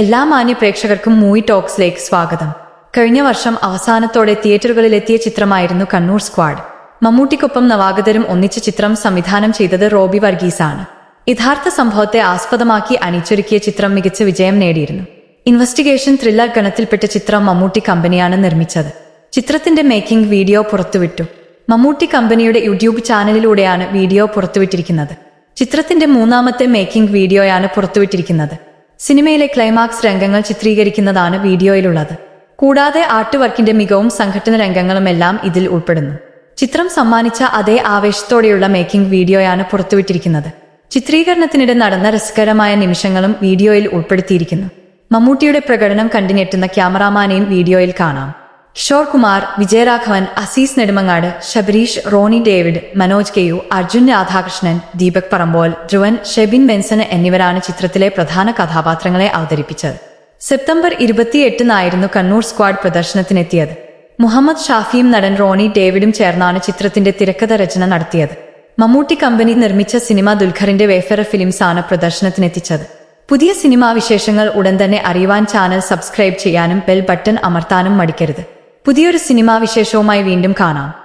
എല്ലാ മാന്യ പ്രേക്ഷകർക്കും മൂവി ടോക്സിലേക്ക് സ്വാഗതം. കഴിഞ്ഞ വർഷം അവസാനത്തോടെ തിയേറ്ററുകളിൽ എത്തിയ ചിത്രമായിരുന്നു കണ്ണൂർ സ്ക്വാഡ്. മമ്മൂട്ടിക്കൊപ്പം നവാഗതരും ഒന്നിച്ച ചിത്രം സംവിധാനം ചെയ്തത് റോബി വർഗീസാണ്. യഥാർത്ഥ സംഭവത്തെ ആസ്പദമാക്കി അണിച്ചൊരുക്കിയ ചിത്രം മികച്ച വിജയം നേടിയിരുന്നു. ഇൻവെസ്റ്റിഗേഷൻ ത്രില്ലർ ഗണത്തിൽപ്പെട്ട ചിത്രം മമ്മൂട്ടി കമ്പനിയാണ് നിർമ്മിച്ചത്. ചിത്രത്തിന്റെ മേക്കിംഗ് വീഡിയോ പുറത്തുവിട്ടു. മമ്മൂട്ടി കമ്പനിയുടെ യൂട്യൂബ് ചാനലിലൂടെയാണ് വീഡിയോ പുറത്തുവിട്ടിരിക്കുന്നത്. ചിത്രത്തിന്റെ മൂന്നാമത്തെ മേക്കിംഗ് വീഡിയോയാണ് പുറത്തുവിട്ടിരിക്കുന്നത്. സിനിമയിലെ ക്ലൈമാക്സ് രംഗങ്ങൾ ചിത്രീകരിക്കുന്നതാണ് വീഡിയോയിലുള്ളത്. കൂടാതെ ആർട്ട് വർക്കിന്റെ മികവും സംഘടന രംഗങ്ങളുമെല്ലാം ഇതിൽ ഉൾപ്പെടുന്നു. ചിത്രം സമ്മാനിച്ച അതേ ആവേശത്തോടെയുള്ള മേക്കിംഗ് വീഡിയോയാണ് പുറത്തുവിട്ടിരിക്കുന്നത്. ചിത്രീകരണത്തിനിടെ നടന്ന രസകരമായ നിമിഷങ്ങളും വീഡിയോയിൽ ഉൾപ്പെടുത്തിയിരിക്കുന്നു. മമ്മൂട്ടിയുടെ പ്രകടനം കണ്ടിനെട്ടുന്ന ക്യാമറാമാനെയും വീഡിയോയിൽ കാണാം. Kishore Kumar Vijayaraghavan Azeez Nedumangad Sabareesh Roni David Manoj K U Arjun Radhakrishnan Deepak Parambol Dhruvan Shebin Benson എന്നിവരാണ് ചിത്രത്തിലെ പ്രധാന കഥാപാത്രങ്ങളെ അവതരിപ്പിച്ചത്. സെപ്റ്റംബർ ഇരുപത്തിയെട്ടിനായിരുന്നു കണ്ണൂർ സ്ക്വാഡ് പ്രദർശനത്തിനെത്തിയത്. മുഹമ്മദ് ഷാഫിയും നടൻ റോണി ഡേവിഡും ചേർന്നാണ് ചിത്രത്തിന്റെ തിരക്കഥ രചന നടത്തിയത്. മമ്മൂട്ടി കമ്പനി നിർമ്മിച്ച സിനിമ ദുൽഖറിന്റെ വേഫറ ഫിലിംസ് ആണ് പ്രദർശനത്തിനെത്തിച്ചത്. പുതിയ സിനിമാ വിശേഷങ്ങൾ ഉടൻ തന്നെ അറിയുവാൻ ചാനൽ സബ്സ്ക്രൈബ് ചെയ്യാനും ബെൽ ബട്ടൺ അമർത്താനും മടിക്കരുത്. പുതിയൊരു സിനിമാ വിശേഷവുമായി വീണ്ടും കാണാം.